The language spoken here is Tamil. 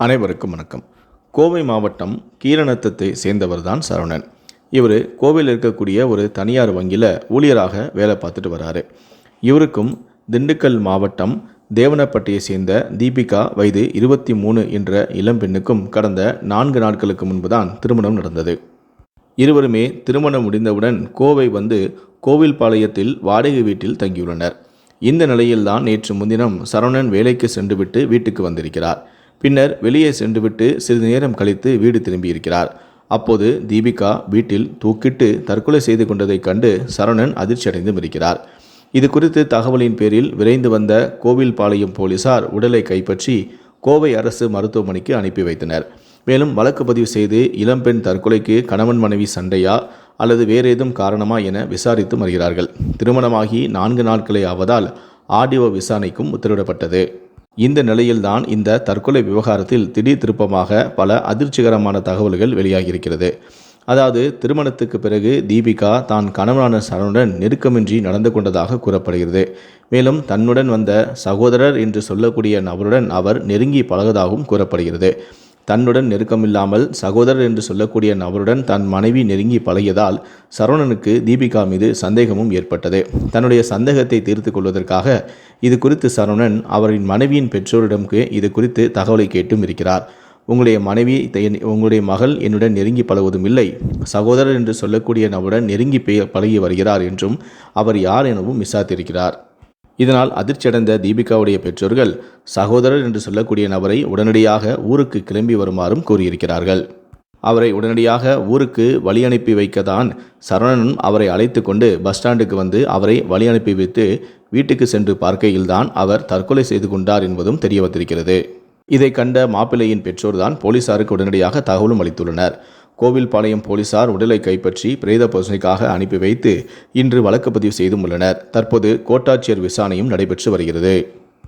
அனைவருக்கும் வணக்கம். கோவை மாவட்டம் கீரநத்தத்தை சேர்ந்தவர் தான் சரவணன். இவர் கோவையில் இருக்கக்கூடிய ஒரு தனியார் வங்கியில் ஊழியராக வேலை பார்த்துட்டு வராரு. இவருக்கும் திண்டுக்கல் மாவட்டம் தேவனப்பட்டியை சேர்ந்த தீபிகா வயது இருபத்தி மூணு என்ற இளம்பெண்ணுக்கும் கடந்த நான்கு நாட்களுக்கு முன்பு தான் திருமணம் நடந்தது. இருவருமே திருமணம் முடிந்தவுடன் கோவை வந்து கோவில்பாளையத்தில் வாடகை வீட்டில் தங்கியுள்ளனர். இந்த நிலையில்தான் நேற்று முன்தினம் சரவணன் வேலைக்கு சென்றுவிட்டு வீட்டுக்கு வந்திருக்கிறார். பின்னர் வெளியே சென்றுவிட்டு சிறிது நேரம் கழித்து வீடு திரும்பியிருக்கிறார். அப்போது தீபிகா வீட்டில் தூக்கிட்டு தற்கொலை செய்து கொண்டதைக் கண்டு சரணன் அதிர்ச்சியடைந்தும் இருக்கிறார். இது குறித்து தகவலின் பேரில் விரைந்து வந்த கோவில்பாளையம் போலீசார் உடலை கைப்பற்றி கோவை அரசு மருத்துவமனைக்கு அனுப்பி வைத்தனர். மேலும் வழக்கு பதிவு செய்து இளம்பெண் தற்கொலைக்கு கணவன் மனைவி சண்டையா அல்லது வேறு ஏதும் காரணமா என விசாரித்து வருகிறார்கள். திருமணமாகி நான்கு நாட்களே ஆவதால் ஆடியோ விசாரணைக்கும் உத்தரவிடப்பட்டது. இந்த நிலையில்தான் இந்த தற்கொலை விவகாரத்தில் திடீர் திருப்பமாக பல அதிர்ச்சிகரமான தகவல்கள் வெளியாகியிருக்கிறது. அதாவது திருமணத்துக்கு பிறகு தீபிகா தான் கணவனான சரணுடன் நெருக்கமின்றி நடந்து கொண்டதாக கூறப்படுகிறது. மேலும் தன்னுடன் வந்த சகோதரர் என்று சொல்லக்கூடிய நபருடன் அவர் நெருங்கி பழகுவதாகவும் கூறப்படுகிறது. தன்னுடன் நெருக்கமில்லாமல் சகோதரர் என்று சொல்லக்கூடிய நபருடன் தன் மனைவி நெருங்கி பழகியதால் சரவணனுக்கு தீபிகா மீது சந்தேகமும் ஏற்பட்டது. தன்னுடைய சந்தேகத்தை தீர்த்து கொள்வதற்காக இது குறித்து சரவணன் அவரின் மனைவியின் பெற்றோரிடமுக்கு இது குறித்து தகவலை கேட்டும் இருக்கிறார். உங்களுடைய மனைவி தென்- உங்களுடைய மகள் என்னுடன் நெருங்கி பழகுவதும் இல்லை. சகோதரர் என்று சொல்லக்கூடிய நபருடன் நெருங்கி பழகி வருகிறார் என்றும் அவர் யார் எனவும் விசாரித்திருக்கிறார். இதனால் அதிர்ச்சியடைந்த தீபிகாவுடைய பெற்றோர்கள் சகோதரர் என்று சொல்லக்கூடிய நபரை உடனடியாக ஊருக்கு கிளம்பி வருமாறும் கூறியிருக்கிறார்கள். அவரை உடனடியாக ஊருக்கு வழி அனுப்பி வைக்கத்தான் சரவணன் அவரை அழைத்து கொண்டு பஸ் ஸ்டாண்டுக்கு வந்து அவரை வழி அனுப்பி வைத்து வீட்டுக்கு சென்று பார்க்கையில்தான் அவர் தற்கொலை செய்து கொண்டார் என்பதும் தெரிய வந்திருக்கிறது இதை கண்ட மாப்பிள்ளையின் பெற்றோர்தான் போலீசாருக்கு உடனடியாக தகவலும் அளித்துள்ளனர். கோவில்பாளையம் போலீசார் உடலை கைப்பற்றி பிரேத பரிசோதனைக்காக அனுப்பி வைத்து இன்று வழக்கு பதிவு செய்தும் உள்ளனர். தற்போது கோட்டாட்சியர் விசாரணையும் நடைபெற்று வருகிறது.